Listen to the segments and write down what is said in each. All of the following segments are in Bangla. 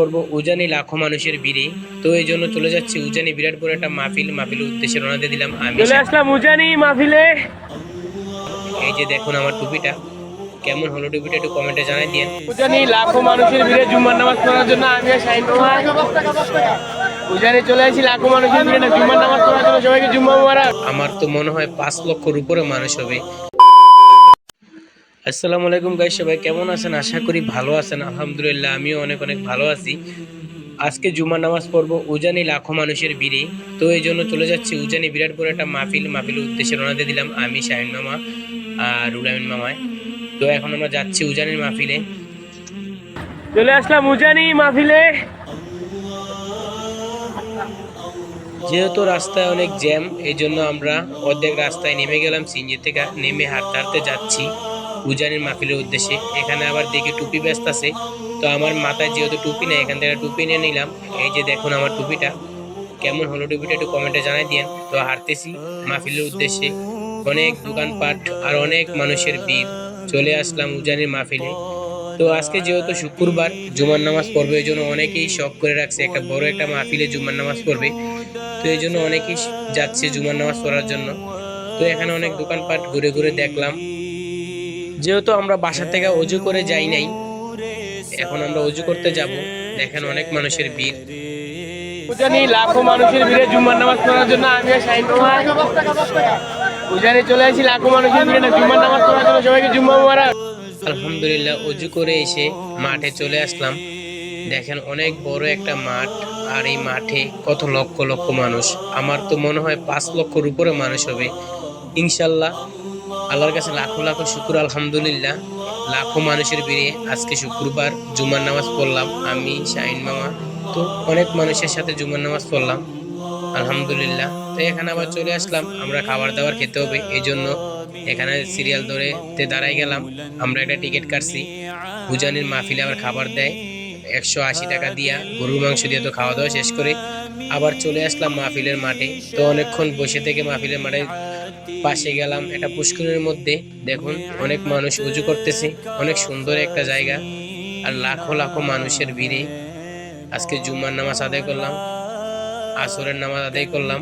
করব উজানি লাখো মানুষের ভিড়ে। তো এই জন্য চলে যাচ্ছি উজানি বিরাটপুর একটা মাহফিল মাহফিলের উদ্দেশ্যে রওনা দিয়ে দিলাম। আমি চলে আসলাম উজানি মাহফিলে। এই যে দেখুন আমার টুপিটা। কেমন হলো টুপিটা একটু কমেন্টে জানাই দিন উজানি লাখো মানুষের ভিড়ে জুম্মার নামাজ পড়ার জন্য আমি আর শাহিন উজানি চলে আসি লাখো মানুষের ভিড়ে জুম্মার নামাজ পড়ার জন্য সবাইকে জুম্মা মুবারক। আমার তো মনে হয় পাঁচ লক্ষর উপরে মানুষ হবে। আসসালামু আলাইকুম গাই সবাই কেমন আছেন? আশা করি ভালো আছেন। আলহামদুলিল্লাহ, আমিও অনেক অনেক ভালো আছি। আজকে জুমার নামাজ পড়ব উজানি লাখো মানুষের ভিড়ে। তো এই জন্য চলে যাচ্ছি উজানি বিরাটপুর একটা মাহফিল। মাহফিলের উদ্দেশ্যে রওনা দিয়ে দিলাম আমি, শাহিন মামা আর রুলামিন মামায় তো এখন আমরা যাচ্ছি উজানির মাহফিলে। চলে আসলাম উজানি মাহফিলে। যেহেতু রাস্তায় অনেক জ্যাম, এই জন্য আমরা অর্ধেক রাস্তায় নেমে গেলাম। সিঞ্জি থেকে নেমে হাঁটতে হাঁটতে যাচ্ছি। উজানির মাহফিলের উদ্দেশ্যে। এখানে আবার দেখি টুপি ব্যস্ত আছে। তো আমার মাথায় যেহেতু টুপি নেই, এখান থেকে টুপি নিয়ে নিলাম। এই যে দেখুন আমার টুপিটা। কেমন হলো টুপিটা একটু কমেন্টে জানাই দিন তো হাঁটতেছি মাহফিলের উদ্দেশ্যে। অনেক দোকানপাট আর অনেক মানুষের ভিড়। চলে আসলাম উজানির মাহফিলে। তো আজকে যেহেতু শুক্রবার, জুমার নামাজ পড়বে, এই জন্য অনেকেই শখ করে রাখছে একটা বড় একটা মাহফিলে জুমার নামাজ পড়বে। তো এই জন্য অনেকেই যাচ্ছে জুমার নামাজ পড়ার জন্য। তো এখানে অনেক দোকানপাট ঘুরে ঘুরে দেখলাম। যেহেতু আমরা বাসা থেকে অজু করে যাই নাই এখন আমরা অজু করতে যাব। দেখেন অনেক মানুষের ভিড়। উজানি লাখো মানুষের ভিড়ে জুম্মার নামাজ পড়ার জন্য আমি আর শাহিন উজানি চলে আসি লাখো মানুষের ভিড়ে জুম্মার নামাজ পড়ার জন্য সবাইকে জুম্মা মুবারক। আলহামদুলিল্লাহ অজু করে এসে মাঠে চলে আসলাম। দেখেন অনেক বড় একটা মাঠ আর এই মাঠে কত লক্ষ লক্ষ মানুষ। আমার তো মনে হয় পাঁচ লক্ষর উপরে মানুষ হবে। ইনশাল্লাহ আল্লাহর কাছে লাখো লাখো শুকুর, আলহামদুলিল্লাহ। লাখো মানুষের ভিড়ে আজকে শুক্রবার জুমার নামাজ পড়লাম, আমি, শাহিন মামা, তো অনেক মানুষের সাথে জুমার নামাজ পড়লাম, আলহামদুলিল্লাহ। তো এখানে আবার চলে আসলাম, আমরা খাবার দাবার খেতে হবে, এই জন্য এখানে সিরিয়াল ধরে তে দাঁড়াই গেলাম। আমরা একটা টিকিট কাটছি উজানির মাহফিলে আবার খাবার দেয়, একশো আশি টাকা দিয়া গরুর মাংস দিয়ে তো খাওয়া দাওয়া শেষ করে আবার চলে আসলাম মাহফিলের মাঠে। তো অনেকক্ষণ বসে থেকে মাহফিলের মাঠে পাশে গেলাম একটা পুষ্করের মধ্যে। দেখুন, অনেক মানুষ উজু করতেছে, অনেক সুন্দর একটা জায়গা। আর লাখো লাখো মানুষের ভিড়ে আজকে জুম্মার নামাজ আদায় করলাম, আসরের নামাজ আদায় করলাম।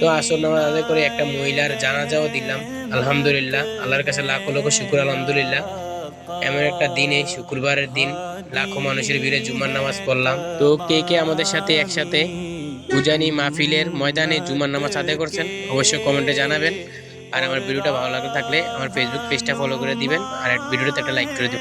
তো আসর নামাজ আদায় করে একটা মহিলার জানাজাও দিলাম, আলহামদুলিল্লাহ, আল্লাহর কাছে লাখো লক্ষ শুকুর, আলহামদুলিল্লাহ। এমন একটা দিনে, শুক্রবারের দিন লাখো মানুষের ভিড়ে জুমার নামাজ পড়লাম। তো কে কে আমাদের সাথে একসাথে উজানি মাহফিলের ময়দানে জুমার নামাজ আদায় করছেন, অবশ্যই কমেন্টে জানাবেন। আর আমার ভিডিওটা ভালো লাগলে থাকলে আমার ফেসবুক পেজটা ফলো করে দিবেন। আর ভিডিওটাতে একটা লাইক করে দিবেন।